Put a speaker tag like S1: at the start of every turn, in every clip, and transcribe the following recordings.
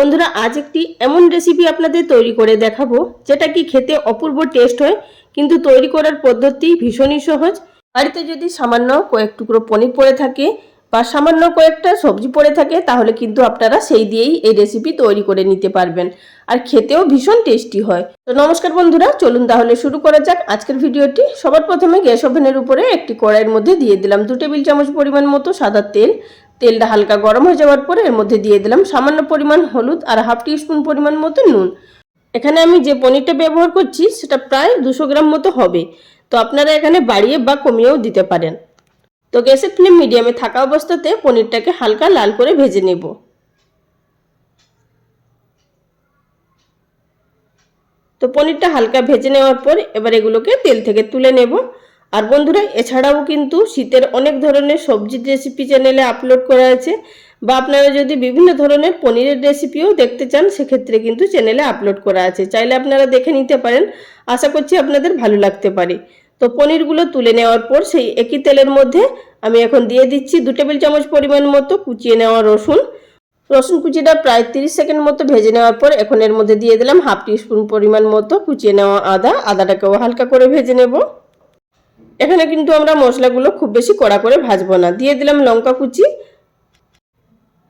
S1: বন্ধুরা, আজ একটি এমন রেসিপি আপনাদের তৈরি করে দেখাবো, যেটা কি খেতে অপূর্ব টেস্ট হয়, কিন্তু তৈরি করার পদ্ধতি ভীষণই সহজ। বাড়িতে যদি সামান্য কয়েক টুকরো পনির পড়ে থাকে বা সামান্য কয়েকটা সবজি পড়ে থাকে, তাহলে কিন্তু আপনারা সেই দিয়েই এই রেসিপি তৈরি করে নিতে পারবেন, আর খেতেও ভীষণ টেস্টি হয়। তো নমস্কার বন্ধুরা, চলুন তাহলে শুরু করা যাক আজকের ভিডিওটি। সবার প্রথমে গ্যাস ওভেনের উপরে একটি কড়াইয়ের মধ্যে দিয়ে দিলাম দু টেবিল চামচ পরিমাণ মতো সাদা তেল তেলটা হালকা গরম হয়ে যাওয়ার পরে এর মধ্যে দিয়ে দিলাম সামান্য পরিমাণ হলুদ আর হাফ টি স্পুন পরিমাণ মতো নুন। এখানে আমি যে পনিরটা ব্যবহার করছি, সেটা প্রায় দুশো গ্রাম মতো হবে। তো আপনারা এখানে বাড়িয়ে বা কমিয়েও দিতে পারেন। তো গ্যাসের ফ্লেম মিডিয়ামে থাকা অবস্থাতে পনিরটাকে হালকা লাল করে ভেজে নেব। তো পনিরটা হালকা ভেজে নেওয়ার পর এবার এগুলোকে তেল থেকে তুলে নেব। আর বন্ধুরা, এছাড়াও কিন্তু শীতের অনেক ধরনের সবজির রেসিপি চ্যানেলে আপলোড করা আছে বা আপনারা যদি বিভিন্ন ধরনের পনিরের রেসিপিও দেখতে চান, সেক্ষেত্রে কিন্তু চ্যানেলে আপলোড করা আছে। চাইলে আপনারা দেখে নিতে পারেন। আশা করছি আপনাদের ভালো লাগতে পারে। তো পনিরগুলো তুলে নেওয়ার পর সেই একই তেলের মধ্যে আমি এখন দিয়ে দিচ্ছি দু টেবিল চামচ পরিমাণ মতো কুচিয়ে নেওয়া রসুন। রসুন কুচিটা প্রায় তিরিশ সেকেন্ড মতো ভেজে নেওয়ার পর এখন এর মধ্যে দিয়ে দিলাম হাফ টি স্পুন পরিমাণ মতো কুচিয়ে নেওয়া আদা। আদাটাকেও হালকা করে ভেজে নেব। এখানে কিন্তু আমরা মশলাগুলো খুব বেশি কড়া করে ভাজবো না। দিয়ে দিলাম লঙ্কা কুচি।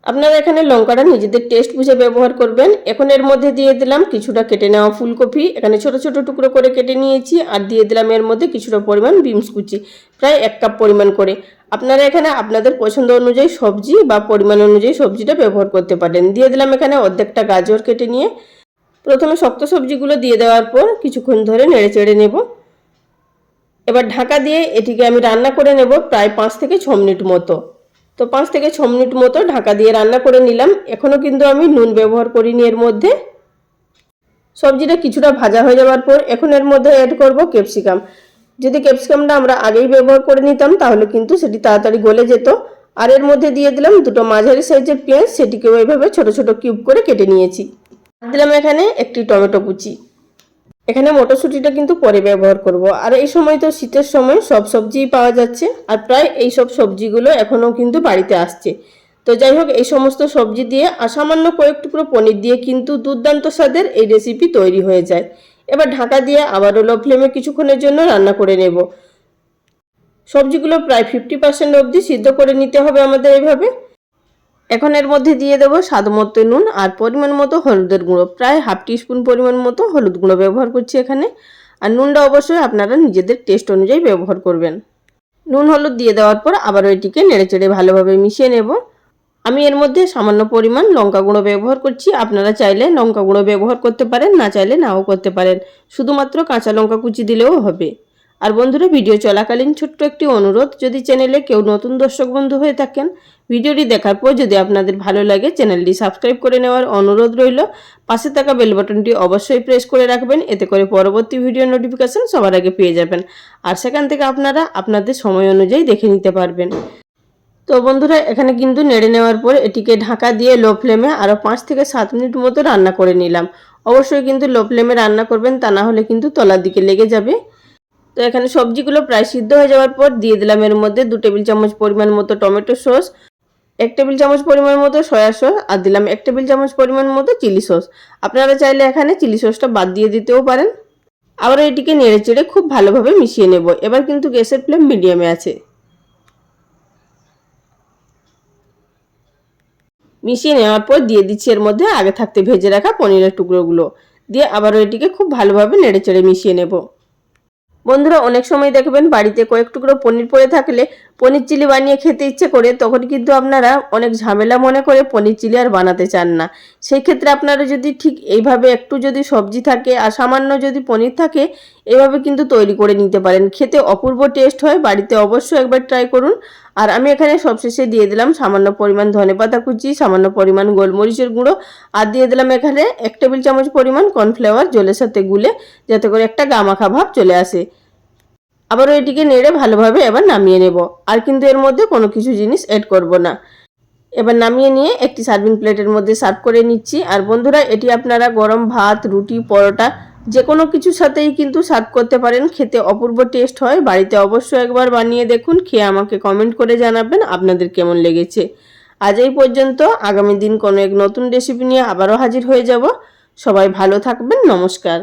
S1: আপনারা এখানে লঙ্কাটা নিজেদের টেস্ট বুঝে ব্যবহার করবেন। এখন এর মধ্যে দিয়ে দিলাম কিছুটা কেটে নেওয়া ফুলকপি। এখানে ছোট ছোট টুকরো করে কেটে নিয়েছি আর দিয়ে দিলাম এর মধ্যে কিছুটা পরিমাণ বিমস কুচি, প্রায় এক কাপ পরিমাণ করে। আপনারা এখানে আপনাদের পছন্দ অনুযায়ী সবজি বা পরিমাণ অনুযায়ী সবজিটা ব্যবহার করতে পারেন। দিয়ে দিলাম এখানে অর্ধেকটা গাজর কেটে নিয়ে। প্রথমে শক্ত সবজিগুলো দিয়ে দেওয়ার পর কিছুক্ষণ ধরে নেড়ে চেড়ে নেব। এবার ঢাকা দিয়ে এটিকে আমি রান্না করে নেব প্রায় পাঁচ থেকে ছ মিনিট মতো। তো পাঁচ থেকে ছ মিনিট মতো ঢাকা দিয়ে রান্না করে নিলাম। এখনও কিন্তু আমি নুন ব্যবহার করিনি এর মধ্যে। সবজিটা কিছুটা ভাজা হয়ে যাওয়ার পর এখন এর মধ্যে অ্যাড করব ক্যাপসিকাম যদি ক্যাপসিকামটা আমরা আগেই ব্যবহার করে নিতাম, তাহলে কিন্তু সেটি তাড়াতাড়ি গলে যেত। আর এর মধ্যে দিয়ে দিলাম দুটো মাঝারি সাইজের পেঁয়াজ। সেটিকেও এইভাবে ছোট ছোট কিউব করে কেটে নিয়েছি। দিলাম এখানে একটি টমেটো কুচি। এখানে মটরশুঁটিটা কিন্তু পরে ব্যবহার করব। আর এই সময় তো শীতের সময় সব সবজিই পাওয়া যাচ্ছে। আর প্রায় এই সব সবজিগুলো এখনও কিন্তু বাড়িতে আসছে। তো যাই হোক, এই সমস্ত সবজি দিয়ে আর সামান্য কয়েক টুকরো পনির দিয়ে কিন্তু দুর্দান্ত স্বাদের এই রেসিপি তৈরি হয়ে যায়। এবার ঢাকা দিয়ে আবারও লো ফ্লেমে কিছুক্ষণের জন্য রান্না করে নেব। সবজিগুলো প্রায় ফিফটি পার্সেন্ট অবধি সিদ্ধ করে নিতে হবে আমাদের এইভাবে এখন এর মধ্যে দিয়ে দেবো স্বাদ মতো নুন আর পরিমাণ মতো হলুদের গুঁড়ো। প্রায় হাফ টিস্পুন পরিমাণ মতো হলুদ গুঁড়ো ব্যবহার করছি এখানে। আর নুনটা অবশ্যই আপনারা নিজেদের টেস্ট অনুযায়ী ব্যবহার করবেন। নুন হলুদ দিয়ে দেওয়ার পর আবারও এটিকে নেড়েচেড়ে ভালোভাবে মিশিয়ে নেব। আমি এর মধ্যে সামান্য পরিমাণ লঙ্কা গুঁড়ো ব্যবহার করছি। আপনারা চাইলে লঙ্কা গুঁড়ো ব্যবহার করতে পারেন, না চাইলে নাও করতে পারেন। শুধুমাত্র কাঁচা লঙ্কা কুচি দিলেও হবে। আর বন্ধুরা, ভিডিও চলাকালীন ছোট্ট একটি অনুরোধ, যদি চ্যানেলে কেউ নতুন দর্শক বন্ধু হয়ে থাকেন, ভিডিওটি দেখার পর যদি আপনাদের ভালো লাগে চ্যানেলটি সাবস্ক্রাইব করে নেওয়ার অনুরোধ রইল। পাশে থাকা বেল বাটনটি অবশ্যই প্রেস করে রাখবেন, এতে করে পরবর্তী ভিডিও নোটিফিকেশান সবার আগে পেয়ে যাবেন। আর সেখান থেকে আপনারা আপনাদের সময় অনুযায়ী দেখে নিতে পারবেন। তো বন্ধুরা, এখানে কিন্তু নেড়ে নেওয়ার পর এটিকে ঢাকা দিয়ে লো ফ্লেমে আরও পাঁচ থেকে সাত মিনিট মতো রান্না করে নিলাম। অবশ্যই কিন্তু লো ফ্লেমে রান্না করবেন, তা না হলে কিন্তু তলার দিকে লেগে যাবে। তো এখানে সবজিগুলো প্রায় সিদ্ধ হয়ে যাওয়ার পর দিয়ে দিলাম এর মধ্যে দু টেবিল চামচ পরিমাণ মতো টমেটো সস, এক টেবিল চামচ পরিমাণ মতো সয়া সস আর দিলাম এক টেবিল চামচ পরিমাণ মতো চিলি সস। আপনারা চাইলে এখানে চিলি সসটা বাদ দিয়ে দিতেও পারেন। আবার এটিকে নেড়ে চেড়ে খুব ভালোভাবে মিশিয়ে নেব। এবার কিন্তু গ্যাসের ফ্লেম মিডিয়ামে আছে। মিশিয়ে নেওয়ার পর দিয়ে দিচ্ছি এর মধ্যে আগে থাকতে ভেজে রাখা পনিরের টুকরোগুলো। দিয়ে আবারও এটিকে খুব ভালোভাবে নেড়ে চেড়ে মিশিয়ে নেব। বন্ধুরা, অনেক সময় দেখবেন বাড়িতে কয়েক টুকরো পনির পড়ে থাকলে পনির চিলি বানিয়ে খেতে ইচ্ছে করে, তখন কিন্তু আপনারা অনেক ঝামেলা মনে করে পনির চিলি আর বানাতে চান না। সেই ক্ষেত্রে আপনারা যদি ঠিক এইভাবে একটু যদি সবজি থাকে আর সামান্য যদি পনির থাকে, এভাবে কিন্তু তৈরি করে নিতে পারেন। খেতে অপূর্ব টেস্ট হয়, বাড়িতে অবশ্যই একবার ট্রাই করুন। আর আমি এখানে সবশেষে দিয়ে দিলাম সামান্য পরিমাণ ধনেপাতা কুচি, সামান্য পরিমাণ গোলমরিচের গুঁড়ো, আর দিয়ে দিলাম এখানে এক টেবিল চামচ পরিমাণ কর্নফ্লাওয়ার জলের সাথে গুলে যাতে করে একটা গামাখা ভাব চলে আসে। আবারও এটিকে নেড়ে ভালোভাবে এবার নামিয়ে নেব। আর কিন্তু এর মধ্যে কোনো কিছু জিনিস অ্যাড করব না। এবার নামিয়ে নিয়ে একটি সার্ভিং প্লেটের মধ্যে সার্ভ করে নিচ্ছি। আর বন্ধুরা, এটি আপনারা গরম ভাত, রুটি, পরোটা যে কোনো কিছুর সাথেই কিন্তু সার্ভ করতে পারেন। খেতে অপূর্ব টেস্ট হয়। বাড়িতে অবশ্যই একবার বানিয়ে দেখুন। খেয়ে আমাকে কমেন্ট করে জানাবেন আপনাদের কেমন লেগেছে। আজ এই পর্যন্ত। আগামী দিন কোনো এক নতুন রেসিপি নিয়ে আবারও হাজির হয়ে যাব। সবাই ভালো থাকবেন। নমস্কার।